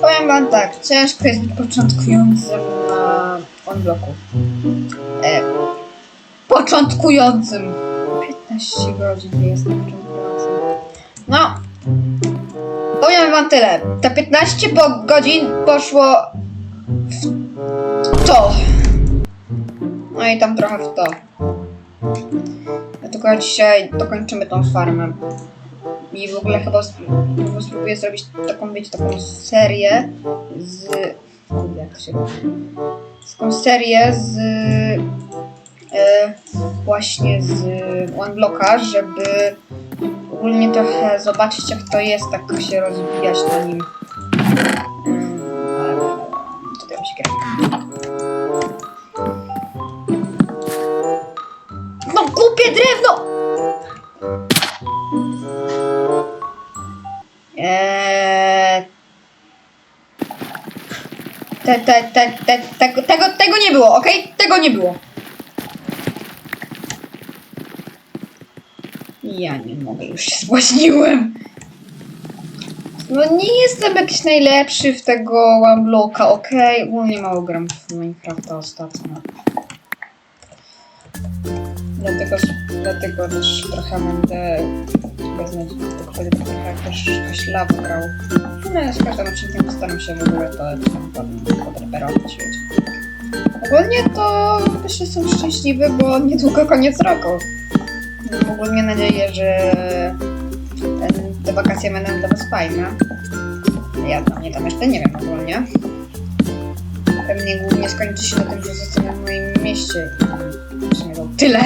Powiem wam tak, ciężko jest być początkującym na onbloku. E, początkującym! 15 godzin jestem początkującym. No, powiem wam tyle. Te 15 po godzin poszło w to. No i tam trochę w to. Dlatego dzisiaj dokończymy tą farmę. I w ogóle chyba sp- chyba spróbuję zrobić taką, wiecie, taką serię z... Jak się? Taką serię z... E, właśnie z One Blocka, żeby ogólnie trochę zobaczyć jak to jest, tak się rozwijać na nim. No głupie drewno! Te, te, te, te, tego, tego, tego nie było, okej? Tego nie było. Ja nie mogę, już się zbłaźniłem. No nie jestem jakiś najlepszy w tego One Blocka, okej? Ogólnie mało gram w Minecrafta ostatnio. Dlatego, dlatego też trochę będę wezmę tylko będę trochę też grał. No z każdym odcinkiem postaram się w ogóle to podreperować. Ogólnie to też jestem szczęśliwy, bo niedługo koniec roku. Mam ogólnie nadzieję, że ten, te wakacje będą dla was fajne. Ja tam nie tam jeszcze nie wiem ogólnie. Pewnie głównie skończy się na tym, że zostanę w moim mieście w sumie to tyle.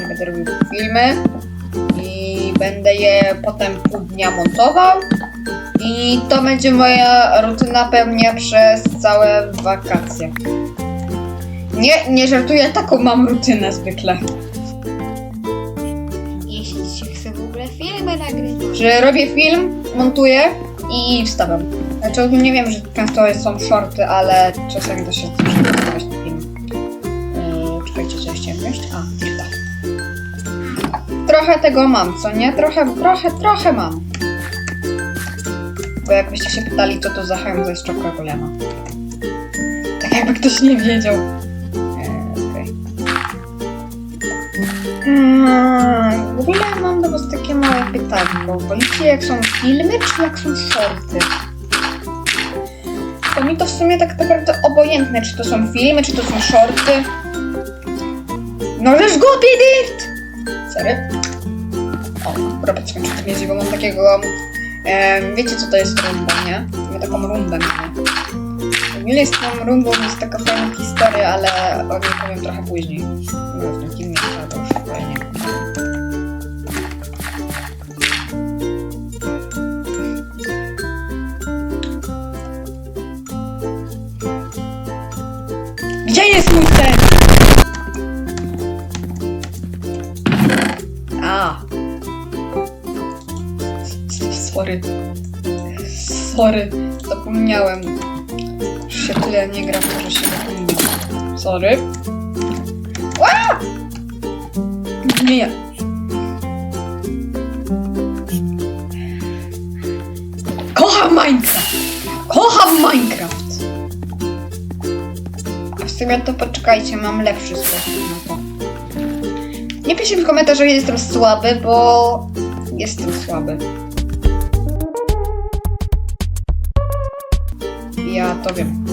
Nie będę robił filmy będę je potem pół dnia montował. I to będzie moja rutyna pewnie przez całe wakacje. Nie, nie żartuję, taką mam rutynę zwykle. Jeśli się chce w ogóle filmy nagrywać. Że robię film, montuję i wstawiam. Znaczy ogólnie wiem, że często są shorty, ale czasami to się na film. Yy, czekajcie, co chciałem wziąć? A. Trochę tego mam, co nie? Trochę, trochę, trochę mam. Bo jakbyście się pytali, co to za jest czopka kolana. Tak jakby ktoś nie wiedział. Hmm, w ogóle mam do was takie małe pytanko. Wolicie jak są filmy, czy jak są shorty? To mi to w sumie tak naprawdę obojętne, czy to są filmy, czy to są shorty. No żeż głupi dirt! Sorry. O, robię jeździ, bo mam takiego... wiecie co to jest rumba, nie? Ja taką rumbę mam. Ogólnie z tą rumbą jest taka fajna historia, ale o niej powiem trochę później. No, w tym filmie Sorry. Sorry. Zapomniałem. Już się tyle nie gra, że się zapomniałem. Sorry. Ła! Nie. Kocham Minecraft! Kocham Minecraft! A w sumie to poczekajcie, mam lepszy sposób na to. Nie piszcie w komentarzu, że jestem słaby, bo jestem słaby. Ja to wiem.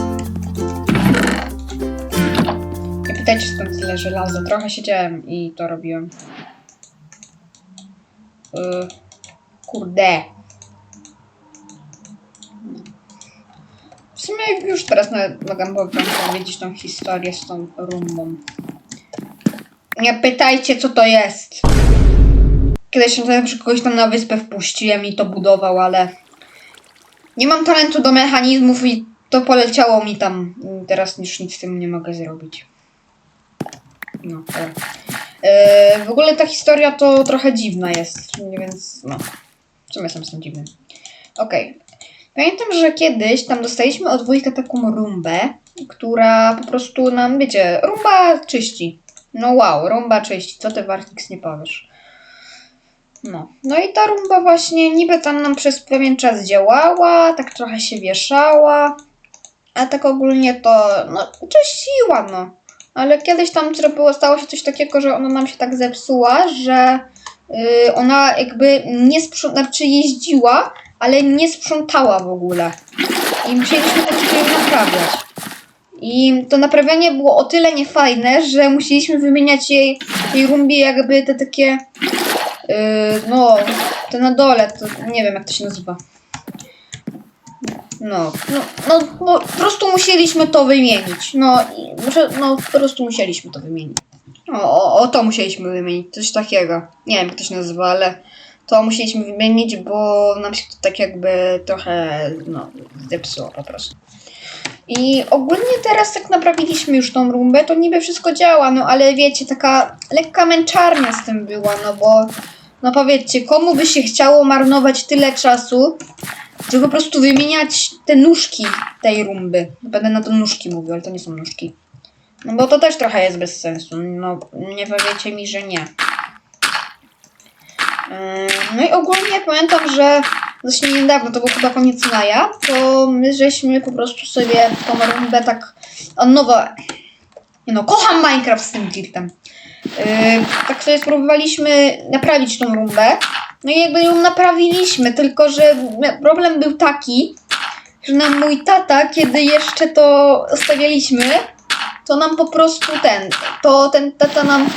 Nie pytajcie skąd tyle żelaza. Trochę siedziałem i to robiłem. Yy, kurde. W sumie już teraz mogę powiedzieć tą historię z tą rumbą. Nie pytajcie, co to jest. Kiedyś przykład kogoś tam na wyspę wpuściłem i to budował, ale nie mam talentu do mechanizmów i to poleciało mi tam. Teraz już nic z tym nie mogę zrobić. No. Yy, w ogóle ta historia to trochę dziwna jest, więc no. W sumie sam jestem dziwny. Okej. Pamiętam, że kiedyś tam dostaliśmy od wujka taką rumbę, która po prostu nam, wiecie, rumba czyści. No wow, rumba czyści, co ty Wartix nie powiesz. No. no i ta rumba właśnie niby tam nam przez pewien czas działała, tak trochę się wieszała, a tak ogólnie to, no, czyściła, no. Ale kiedyś tam zrobiło, stało się coś takiego, że ona nam się tak zepsuła, że yy, ona jakby nie sprzątała, znaczy jeździła, ale nie sprzątała w ogóle. I musieliśmy to naprawiać. I to naprawianie było o tyle niefajne, że musieliśmy wymieniać jej, jej rumbie jakby te takie, yy, no, te na dole, to nie wiem jak to się nazywa. No, no, no, bo po prostu musieliśmy to wymienić. No, no, po prostu musieliśmy to wymienić. O, o, o to musieliśmy wymienić, coś takiego. Nie wiem jak to się nazywa, ale to musieliśmy wymienić, bo nam się to tak jakby trochę, no, zepsuło po prostu. I ogólnie teraz jak naprawiliśmy już tą rumbę, to niby wszystko działa, no ale wiecie, taka lekka męczarnia z tym była, no bo no powiedzcie, komu by się chciało marnować tyle czasu, żeby po prostu wymieniać te nóżki tej rumby. Będę na to nóżki mówił, ale to nie są nóżki. No bo to też trochę jest bez sensu, no nie powiecie mi, że nie. Yy, No i ogólnie pamiętam, że dość niedawno, to był chyba koniec maja, to my żeśmy po prostu sobie tą rundę tak od nowa... Nie no, kocham Minecraft z tym dirtem. Yy, tak sobie spróbowaliśmy naprawić tą rumbę. No i jakby ją naprawiliśmy, tylko że problem był taki, że nam mój tata, kiedy jeszcze to stawialiśmy, to nam po prostu ten, to ten tata nam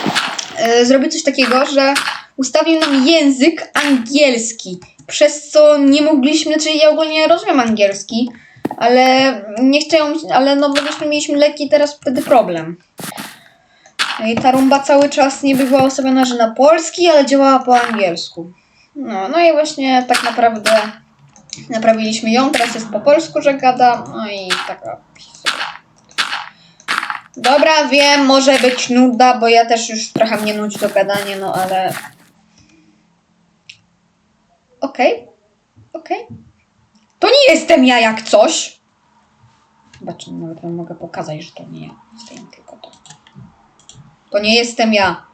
e, zrobił coś takiego, że ustawił nam język angielski, przez co nie mogliśmy, znaczy ja ogólnie rozumiem angielski, ale nie chciałam, ale no prostu mieliśmy lekki teraz wtedy problem. No i ta rumba cały czas nie była ustawiona, że na polski, ale działała po angielsku. No, no i właśnie tak naprawdę naprawiliśmy ją, teraz jest po polsku, że gada, no i taka. Dobra, wiem, może być nuda, bo ja też już trochę mnie nudzi to gadanie, no ale... Okej, okej. To nie jestem ja jak coś! Zobaczmy, nawet wam mogę pokazać, że to nie ja. Jestem tylko to. To nie jestem ja.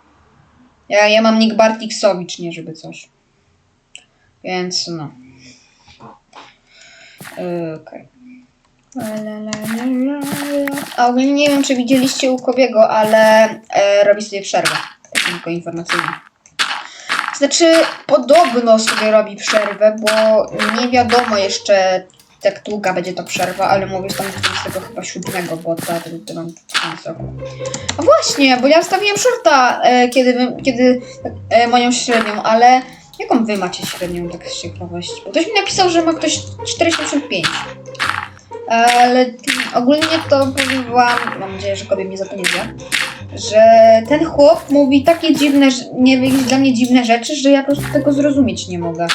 Ja, ja mam nick Bartiksowicz, nie żeby coś. Więc no. Okej. A ogólnie nie wiem, czy widzieliście u Kobiego, ale e, robi sobie przerwę. Tak tylko informacyjnie. Znaczy, podobno sobie robi przerwę, bo nie wiadomo jeszcze, jak długa będzie ta przerwa, ale mówię że tam do 27 chyba siódmego, bo to wtedy mam. A właśnie, bo ja wstawiłem shorta, e, kiedy, kiedy e, moją średnią, ale jaką wy macie średnią, tak z ciekawości? Bo ktoś mi napisał, że ma ktoś 4,75. Ale ogólnie to powiem wam, mam nadzieję, że Kobie mnie za to nie wie, że ten chłop mówi takie dziwne, nie dla mnie dziwne rzeczy, że ja po prostu tego zrozumieć nie mogę.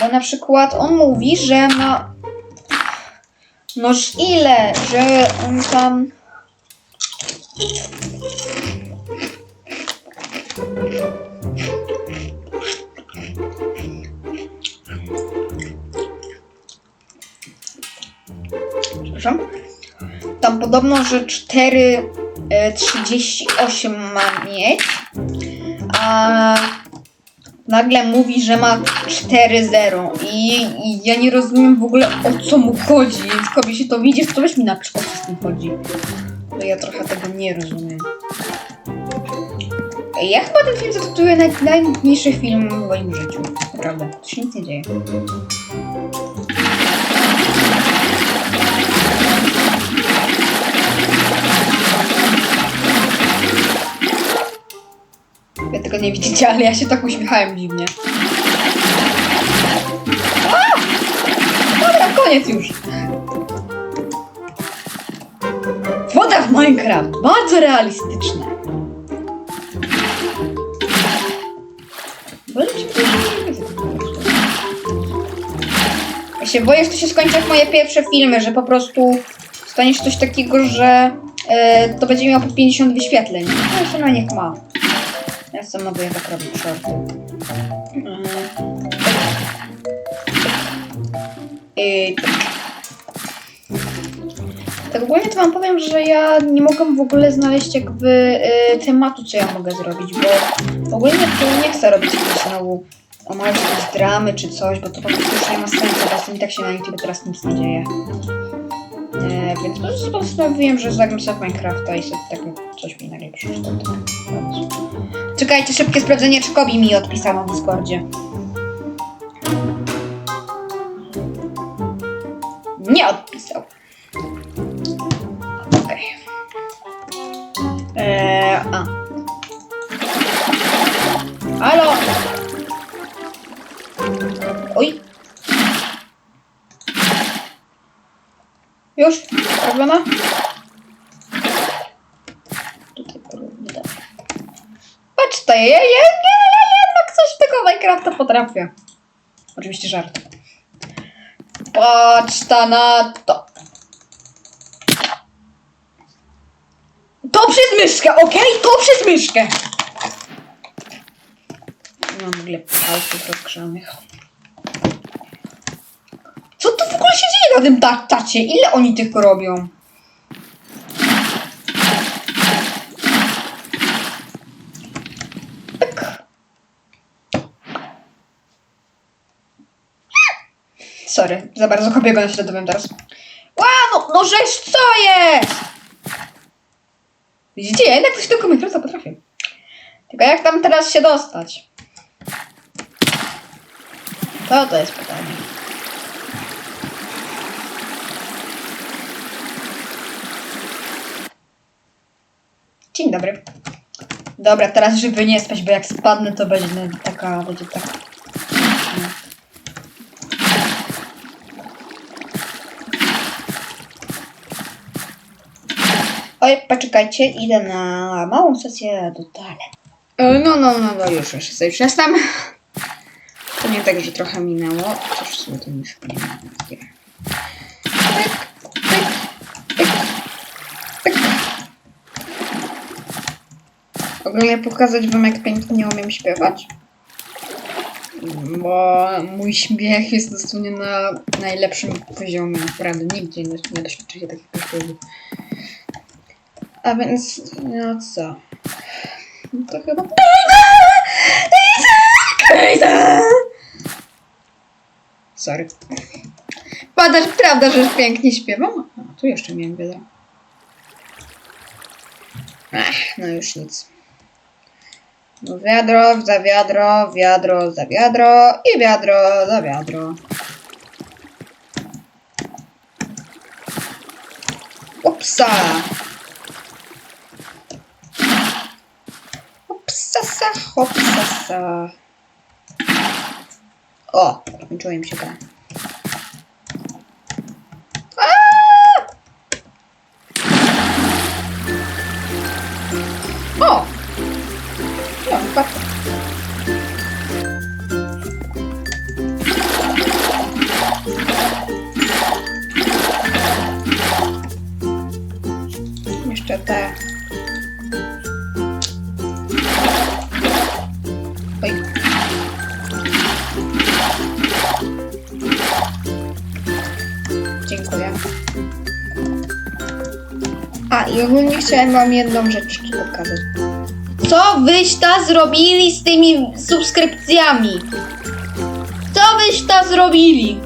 Bo na przykład on mówi, że ma noż ile, że on tam przepraszam. Tam podobno, że 4,38 ma mieć, a nagle mówi, że ma 4,0 I, i ja nie rozumiem w ogóle o co mu chodzi, kobie się to widzisz, to weź mi napisz o co z tym chodzi. Bo ja trochę tego nie rozumiem. Ja chyba ten film zatytułuję naj, najnudniejszy film w moim życiu. Naprawdę, to się nic nie dzieje. Tego nie widzicie, ale ja się tak uśmiechałem dziwnie. A! Dobra, koniec już. Woda w Minecraft. Bardzo realistyczne. Ja się boję, że to się skończy jak moje pierwsze filmy, że po prostu staniesz coś takiego, że e, to będzie miało po 50 wyświetleń. No na niech ma. Ja sam mogę je tak robić shorty. I tak. Ogólnie to wam powiem, że ja nie mogę w ogóle znaleźć jakby y, tematu, co ja mogę zrobić, bo ogólnie to nie chcę robić jakiejś znowu omawiać jakieś dramy czy coś, bo to po prostu już nie ma sensu, bo tym i tak się na YouTube teraz nic nie dzieje. E, więc po prostu postanowiłem, że zagram sobie Minecrafta i sobie tak coś mi nagle przyszło. Czekajcie, szybkie sprawdzenie, czy Kobi mi odpisano w Discordzie. Nie odpisał. Okej. Eee, a. Halo! Oj! Już? Robiona? Tutaj porównie dalej. Patrz to, ja, ja, ja, ja jednak coś tego Potrafię. Oczywiście żart. Patrz ta na to. To przez myszkę, okej? To przez myszkę. Mam w ogóle palców rozgrzanych. Co tu w ogóle się dzieje na tym ta- tacie? Ile oni tych robią? Pyk. Sorry, za bardzo kopiego naśladowałem teraz. Ła, no, no co jest? Widzicie, ja jednak coś do komentarza potrafię. Tylko jak tam teraz się dostać? To to jest pytanie. Dzień dobry. Dobra, teraz żeby nie spać, bo jak spadnę, to będzie taka, będzie taka... Oj, poczekajcie, idę na małą sesję do toalety. E, No, no, no, no, już, już sobie przestam. To nie tak, że trochę minęło. Cóż sobie to już nie ma. Pyk, pyk, pyk, pyk. Ogólnie pokazać wam, jak pięknie umiem śpiewać. Bo mój śmiech jest dosłownie na najlepszym poziomie. Naprawdę, nigdzie nie, nie doświadczycie takiego śpiewu. A więc, no co? No to chyba... Kejza! Sorry. Padasz, prawda, że pięknie śpiewam? A, tu jeszcze miałem wiadro. Ach, no już nic. No wiadro za wiadro, wiadro za wiadro i wiadro za wiadro. Upsa! Hopsasa, hopsasa. O, skończyło im się gra. O! No, patrz. A, i ogólnie chciałem wam jedną rzecz pokazać. Co wyś ta zrobili z tymi subskrypcjami? Co wyś ta zrobili?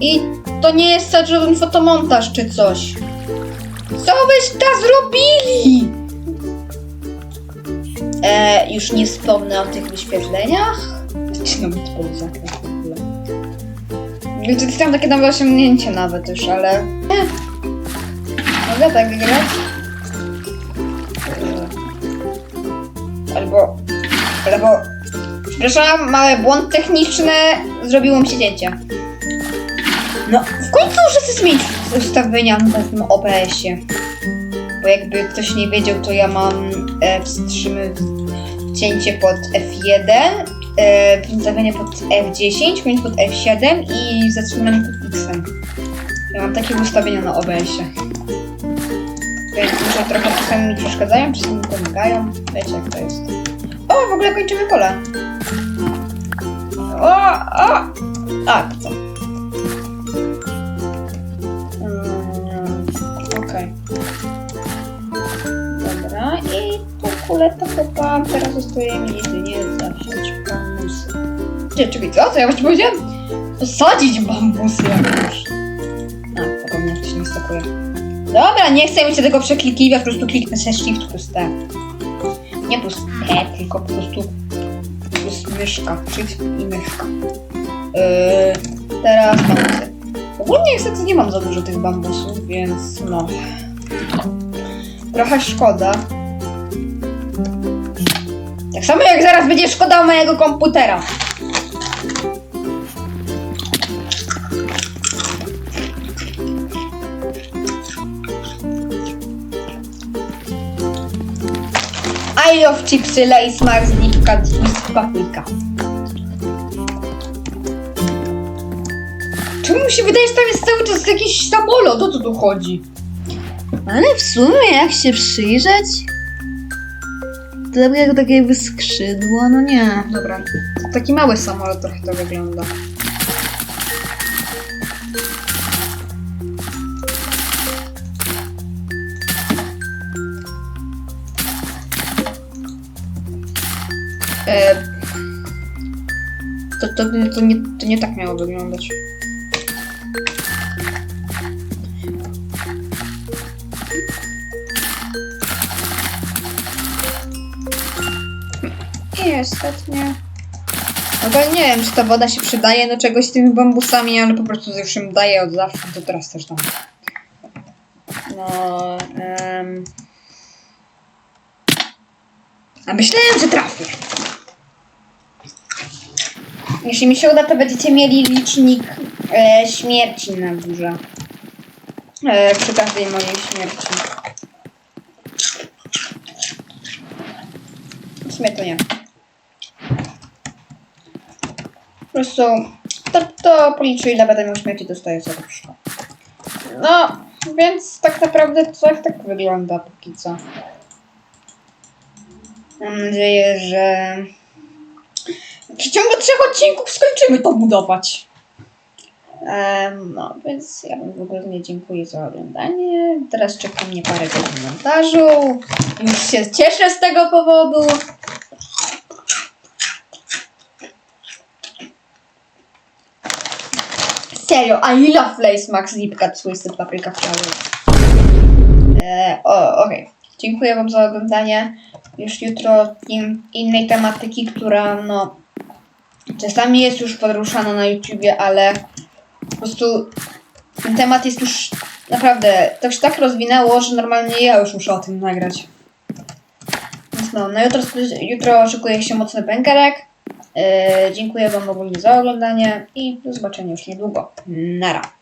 I to nie jest żaden fotomontaż czy coś. Co wyś ta zrobili? E, już nie wspomnę o tych wyświetleniach. Nawet po zakres w ogóle. Wiecie, tam takie nowe osiągnięcie nawet już, ale... Tak grać? Albo... Albo... Przepraszam, mały błąd techniczny. Zrobiło mi się cięcie. No, w końcu muszę zmienić ustawienia na tym OBS-ie. Bo jakby ktoś nie wiedział, to ja mam e, wstrzymy cięcie pod F1, e, pod F10, koniec pod F7 i zatrzymanie pod X-em. Ja mam takie ustawienia na OBS-ie że trochę czasami mi przeszkadzają, czasami mi pomagają. Wiecie jak to jest. O, w ogóle kończymy kola. O, o! A, co? Mm, Okej. Dobra, i tą kulę to chyba teraz zostaje mi jedynie zawziąć bambusy. Nie, czekaj, co? Co ja właśnie powiedziałem? Sadzić bambusy jakoś. A, zapomniałem, że się nie stokuje. Dobra, nie chcę mi tego przeklikiwać, po prostu kliknę sobie shift plus T. Nie plus T, tylko po prostu plus myszka. Shift i myszka. Yy, teraz bambusy. Ogólnie niestety nie mam za dużo tych bambusów, więc no. Trochę szkoda. Tak samo jak zaraz będzie szkoda mojego komputera. I love chipsy, Lays, Max, Dipka, Twist, Paprika. Czemu mi się wydaje, że tam jest cały czas jakiś samolot? O co tu chodzi? Ale w sumie jak się przyjrzeć, to tak jak takie jakby skrzydło, no nie. Dobra, taki mały samolot trochę to wygląda. E, to, to, to, nie, to nie tak miało wyglądać. Niestety nie. No nie wiem, czy ta woda się przydaje do czegoś z tymi bambusami, ale po prostu już im daje od zawsze, to teraz też dam. No, em... A myślałem, że trafię. Jeśli mi się uda, to będziecie mieli licznik e, śmierci na górze. E, przy każdej mojej śmierci. W sumie to nie. Po prostu to, to policzę ile będę miał śmierci, dostaję sobie wszystko. No, więc tak naprawdę to tak wygląda póki co. Mam nadzieję, że w przeciągu trzech odcinków skończymy to budować. Em, no, więc ja wam w ogóle nie dziękuję za oglądanie. Teraz czeka mnie parę godzin montażu. Już się cieszę z tego powodu. Serio, I love Lace Max Lipka Twisted Paprika Flower. E, o, okej. Dziękuję wam za oglądanie. Już jutro in, innej tematyki, która no czasami jest już poruszana na YouTubie, ale po prostu ten temat jest już naprawdę, to się tak rozwinęło, że normalnie ja już muszę o tym nagrać. Więc no, na jutro, jutro szykuje się mocny pękerek. E, dziękuję wam ogólnie za oglądanie i do zobaczenia już niedługo. Nara.